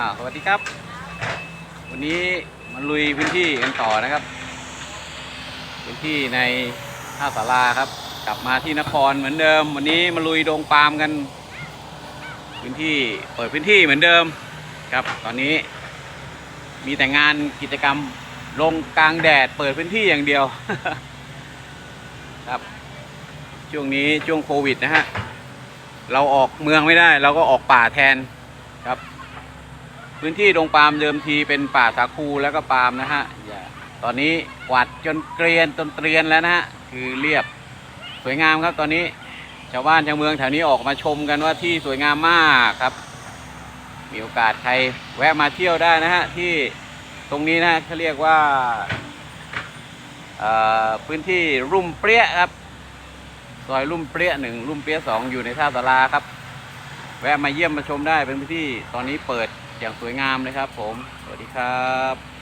อ่าสวัสดีครับ วันนี้มาลุยพื้นที่กันต่อนะครับ พื้นที่ในท่าสาราครับ กลับมาที่นครเหมือนเดิม วันนี้มาลุยดงปาล์มกัน พื้นที่เปิดพื้นที่เหมือนเดิมครับ ตอนนี้ มีแต่งานกิจกรรมลงกลางแดดเปิดพื้นที่อย่างเดียว ครับ ช่วงนี้ช่วงโควิดนะฮะเราออกเมืองไม่ได้ เราก็ออกป่าแทนครับ พื้นที่ดงปาล์มเดิมทีเป็นป่าสาคูแล้วก็ปาล์มนะฮะตอนนี้กวาดจนเกรียนจนเตรียนแล้วนะฮะคือเรียบสวยงามครับตอนนี้ชาวบ้านชาวเมืองแถวนี้ออกมาชมกันว่าที่สวยงามมากครับ มีโอกาสใครแวะมาเที่ยวได้นะฮะที่ตรงนี้นะเขาเรียกว่าพื้นที่รุ่มเปรี้ยครับซอยรุ่มเปรี้ยหนึ่งรุ่มเปรี้ยสองอยู่ในท่าสาราครับ แวะมาเยี่ยมมาชมได้เป็นพื้นที่ตอนนี้เปิด อย่างสวยงามเลยครับผม สวัสดีครับ